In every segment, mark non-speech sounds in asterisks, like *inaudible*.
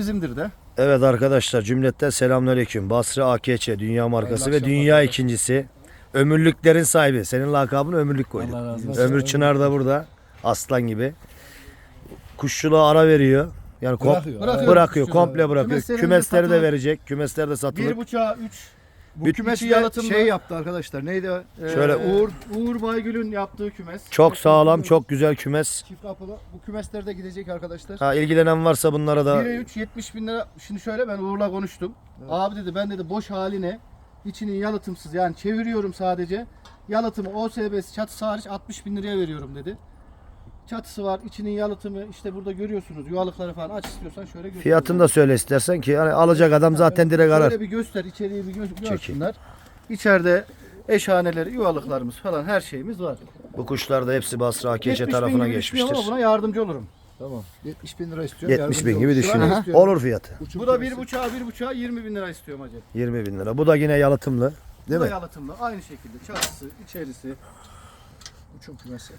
bizimdir de. Evet arkadaşlar cümletten selamünaleyküm. Basri AKÇ dünya markası ve dünya ikincisi. Ömürlüklerin sahibi. Senin lakabını ömürlük koyduk. Allah razı olsun. Ömür Çınar da burada. Aslan gibi. Kuşçuluğa ara veriyor. Yani kom- Bırakıyor. bırakıyor, Bırakıyor. komple bırakıyor. Kümeslerimiz Kümesleri de satılık. verecek. Kümesler de satılır. Bir buçuğa üç. Bu kümes Kümesi yalıtımlı. şey yaptı arkadaşlar. Neydi? Ee, Şöyle- Uğur, Uğur Baygül'ün yaptığı kümes. Çok sağlam, çok güzel kümes. çift kapılı. Bu kümeslerde gidecek arkadaşlar. Ha, ilgilenen varsa bunlara da 1'e 3 70 bin lira. Şimdi şöyle ben Uğur'la konuştum. Abi dedi ben dedi boş haline içinin yalıtımsız yani çeviriyorum sadece. Yalıtımı OSB'si çatısı hariç 60 bin liraya veriyorum dedi. Çatısı var, içinin yalıtımı işte burada görüyorsunuz yuvalıkları falan aç istiyorsan şöyle göster. fiyatını da söyle istersen ki hani alacak adam zaten direkt arar. Şöyle bir göster, içeriği bir gö- görsünler. İçeride eşhaneleri, yuvalıklarımız falan her şeyimiz var. Bu kuşlar da hepsi Basri 70 AKÇ bin tarafına gibi düşünüyorum geçmiştir. Ama buna yardımcı olurum. Tamam. 70 bin lira istiyorum. 70 bin gibi istiyorum. Olur fiyatı. Uçuk Bu da bir buçuğa bir buçuğa 20 bin lira istiyorum hacı. 20 bin lira. Bu da yine yalıtımlı. Değil Bu da mi? yalıtımlı. Aynı şekilde çatısı, içerisi. Uçuk kümesi.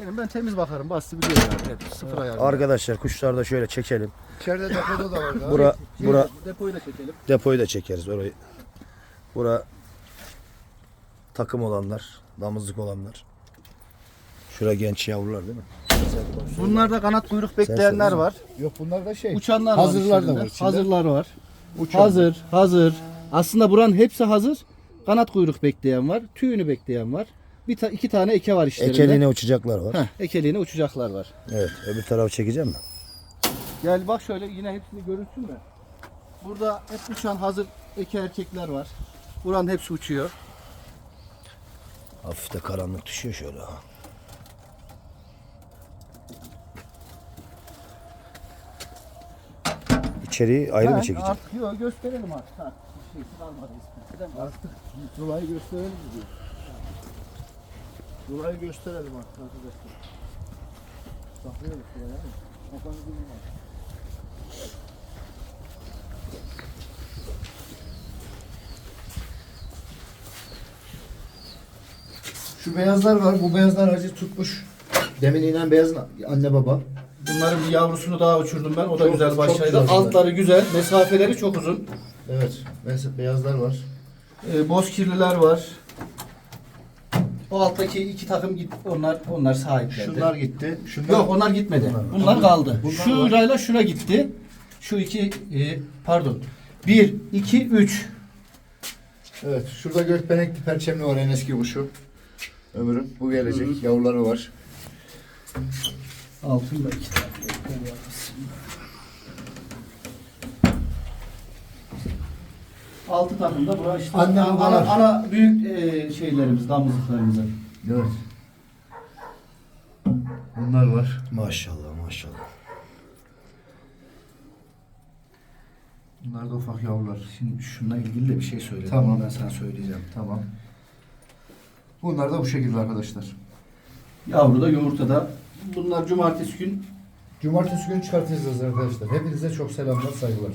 Benim ben temiz bakarım. Bastı biliyor yani. Hep sıfır ayarlı. Arkadaşlar kuşları da şöyle çekelim. İçeride depoda da var. *laughs* Bura, Şey, bura Depoyu da çekelim. depoyu da çekeriz orayı. Bura takım olanlar, damızlık olanlar. Şura genç yavrular değil mi? Bunlarda kanat kuyruk bekleyenler var. Yok bunlar da şey. Uçanlar Hazırlar var. da var içinde. Hazırlar var. Uçan. Hazır, hazır. Aslında buranın hepsi hazır. Kanat kuyruk bekleyen var. Tüyünü bekleyen var. Bir ta- iki tane eke var işlerinde. Ekeliğine uçacaklar var. Heh, ekeliğine uçacaklar var. Evet, öbür tarafı çekeceğim mi? Gel bak şöyle yine hepsini görürsün de. Burada hep uçan hazır eke erkekler var. Buranın hepsi uçuyor. Hafif de karanlık düşüyor şöyle. ha. İçeriği ayrı mı çekeceğim? Artık yok gösterelim artık. Ha, bir şey. Artık Zula'yı gösterelim diyor. Zula'yı gösterelim arkadaşlar. Saklayalım Zula'yı ama. Kafanı bulma. Şu beyazlar var. Bu beyazlar hacı tutmuş. Demin inen beyaz anne baba. Bunların bir yavrusunu daha uçurdum ben. O da Çok- güzel çok başlaydı. güzel. Altları güzel. Mesafeleri çok uzun. Evet. Mesela beyazlar var. Ee, bozkirliler var. O alttaki iki takım git onlar onlar sahiplendi. Şunlar gitti. Şunlar Yok onlar gitmedi. Bunlar- Bunlar, kaldı. Bunlar Şurayla şura gitti. Şu iki e, pardon. Bir, iki, üç. Evet. Şurada gökbenekli perçemli var en eski kuşu. Ömür'ün. Bu gelecek. Yavruları var. Altında iki tane. Altı takım da bura işte Anne, ana, babalar. ana büyük e, şeylerimiz, damızlıklarımız. Evet. Bunlar var. Maşallah maşallah. Bunlar da ufak yavrular. Şimdi şununla ilgili de bir şey söyledim. Tamam. Ben sana söyleyeceğim. Tamam. Bunlar da bu şekilde arkadaşlar. Yavru da yumurta da. Bunlar cumartesi gün Cumartesi günü çıkartacağız arkadaşlar. Hepinize çok selamlar, saygılar.